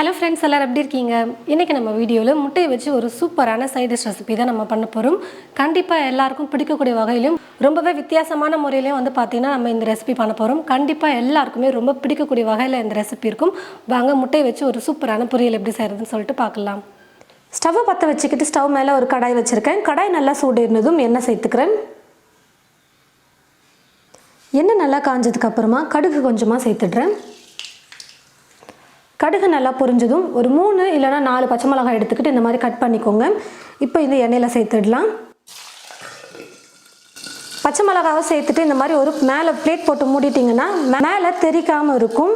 Hello friends எல்லோரும் எப்படி இருக்கீங்க? இன்றைக்கி நம்ம வீடியோவில் முட்டையை வச்சு ஒரு சூப்பரான சைட் டிஷ் ரெசிபி தான் நம்ம பண்ண போகிறோம் கண்டிப்பாக எல்லாருக்கும் பிடிக்கக்கூடிய வகையிலும் ரொம்பவே வித்தியாசமான முறையிலையும் வந்து பார்த்திங்கன்னா நம்ம இந்த ரெசிபி பண்ண போகிறோம் கண்டிப்பாக எல்லாருக்குமே ரொம்ப பிடிக்கக்கூடிய வகையில் இந்த ரெசிபி இருக்கும். வாங்க முட்டையை வச்சு ஒரு சூப்பரான பொரியல் எப்படி செய்கிறதுன்னு சொல்லிட்டு பார்க்கலாம் ஸ்டவ்வை பற்ற வச்சுக்கிட்டு ஸ்டவ் மேலே ஒரு கடாய் வச்சுருக்கேன். கடாய் நல்லா சூடு இருந்ததும் எண்ணெய் சேர்த்துக்கிறேன். எண்ணெய் நல்லா காஞ்சதுக்கப்புறமா கடுகு கொஞ்சமாக சேர்த்துடுறேன். கடுகு நல்லா பொரிஞ்சதும் ஒரு மூணு இல்லைனா நாலு பச்சை மிளகாய் எடுத்துக்கிட்டு இந்த மாதிரி கட் பண்ணிக்கோங்க. இப்போ இந்த எண்ணெயில் சேர்த்துடலாம். பச்சை மிளகாவை சேர்த்துட்டு இந்த மாதிரி ஒரு மேலே பிளேட் போட்டு மூடிட்டிங்கன்னா மேலே தெரிக்காமல் இருக்கும்.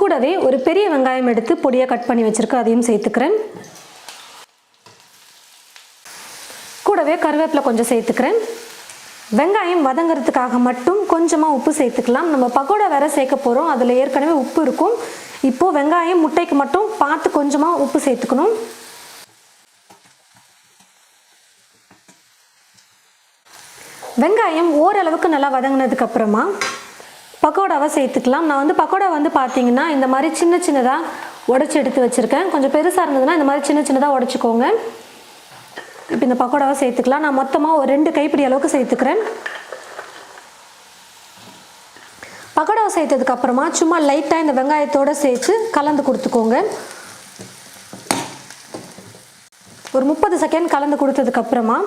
கூடவே ஒரு பெரிய வெங்காயம் எடுத்து பொடியாக கட் பண்ணி வச்சுருக்கேன் அதையும் சேர்த்துக்கிறேன். கூடவே கருவேப்பிலை கொஞ்சம் சேர்த்துக்கிறேன். வெங்காயம் வதங்கிறதுக்காக மட்டும் கொஞ்சமாக உப்பு சேர்த்துக்கலாம். நம்ம பக்கோடா வேற சேர்க்க போகிறோம் அதில் ஏற்கனவே உப்பு இருக்கும். இப்போது வெங்காயம் முட்டைக்கு மட்டும் பார்த்து கொஞ்சமாக உப்பு சேர்த்துக்கணும். வெங்காயம் ஓரளவுக்கு நல்லா வதங்கினதுக்கு அப்புறமா பக்கோடாவை சேர்த்துக்கலாம். நான் வந்து பக்கோடா வந்து பார்த்தீங்கன்னா இந்த மாதிரி சின்ன சின்னதாக உடச்சி எடுத்து வச்சுருக்கேன். கொஞ்சம் பெருசாக இருந்ததுன்னா இந்த மாதிரி சின்ன சின்னதாக உடச்சிக்கோங்க. இப்போ இந்த பக்கோடாவை சேர்த்துக்கலாம். நான் மொத்தமாக ஒரு ரெண்டு கைப்பிடி அளவுக்கு சேர்த்துக்கிறேன். பக்கோடாவை சேர்த்ததுக்கு அப்புறமா சும்மா லைட்டாக இந்த வெங்காயத்தோடு சேர்த்து கலந்து கொடுத்துக்கோங்க. ஒரு முப்பது செகண்ட் கலந்து கொடுத்ததுக்கு அப்புறமா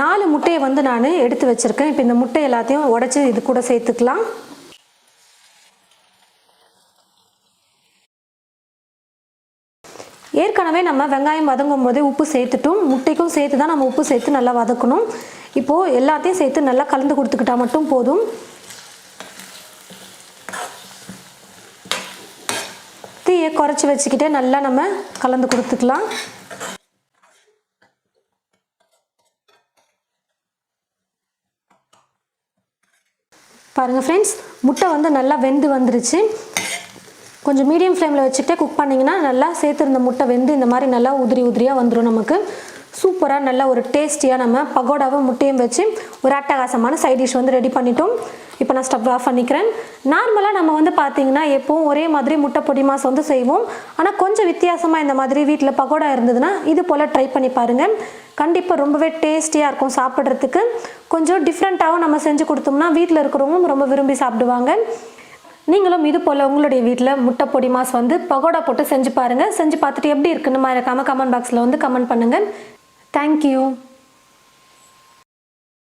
நாலு முட்டையை வந்து நான் எடுத்து வச்சுருக்கேன். இப்போ இந்த முட்டை எல்லாத்தையும் உடச்சி இது கூட சேர்த்துக்கலாம். ஏற்கனவே நம்ம வெங்காயம் வதங்கும் போதே உப்பு சேர்த்துட்டும் முட்டைக்கும் சேர்த்து தான் நம்ம உப்பு சேர்த்து நல்லா வதக்கணும். இப்போது எல்லாத்தையும் சேர்த்து நல்லா கலந்து கொடுத்துக்கிட்டா மட்டும் போதும். தீயை குறைச்சி வச்சுக்கிட்டே நல்லா நம்ம கலந்து கொடுத்துக்கலாம். பாருங்கள் ஃப்ரெண்ட்ஸ் முட்டை வந்து நல்லா வெந்து வந்துருச்சு. கொஞ்சம் மீடியம் ஃப்ளேமில் வச்சுக்கிட்டே குக் பண்ணிங்கன்னா நல்லா சேர்த்துருந்த முட்டை வெந்து இந்த மாதிரி நல்லா உதிரி உதிரியாக வந்துடும் நமக்கு. சூப்பராக நல்லா ஒரு டேஸ்டியாக நம்ம பகோடாவும் முட்டையும் வச்சு ஒரு அட்டகாசமான சைட் டிஷ் வந்து ரெடி பண்ணிட்டோம். இப்போ நான் ஸ்டவ் ஆஃப் பண்ணிக்கிறேன். நார்மலாக நம்ம வந்து பார்த்திங்கன்னா எப்போவும் ஒரே மாதிரி முட்டை பொடி மாஸ் வந்து செய்வோம். ஆனால் கொஞ்சம் வித்தியாசமாக இந்த மாதிரி வீட்டில் பகோடா இருந்ததுன்னா இது போல் ட்ரை பண்ணி பாருங்கள் கண்டிப்பாக ரொம்பவே டேஸ்டியாக இருக்கும் சாப்பிட்றதுக்கு. கொஞ்சம் டிஃப்ரெண்ட்டாகவும் நம்ம செஞ்சு கொடுத்தோம்னா வீட்டில் இருக்கிறவங்களும் ரொம்ப விரும்பி சாப்பிடுவாங்க. நீங்களும் இது போல் உங்களுடைய வீட்டில் முட்டை பொடி மாஸ் வந்து பகோடா போட்டு செஞ்சு பாருங்கள் செஞ்சு பார்த்துட்டு எப்படி இருக்குன்னு மறக்காமல் கமெண்ட் பாக்ஸில் வந்து கமெண்ட் பண்ணுங்கள் தேங்க்யூ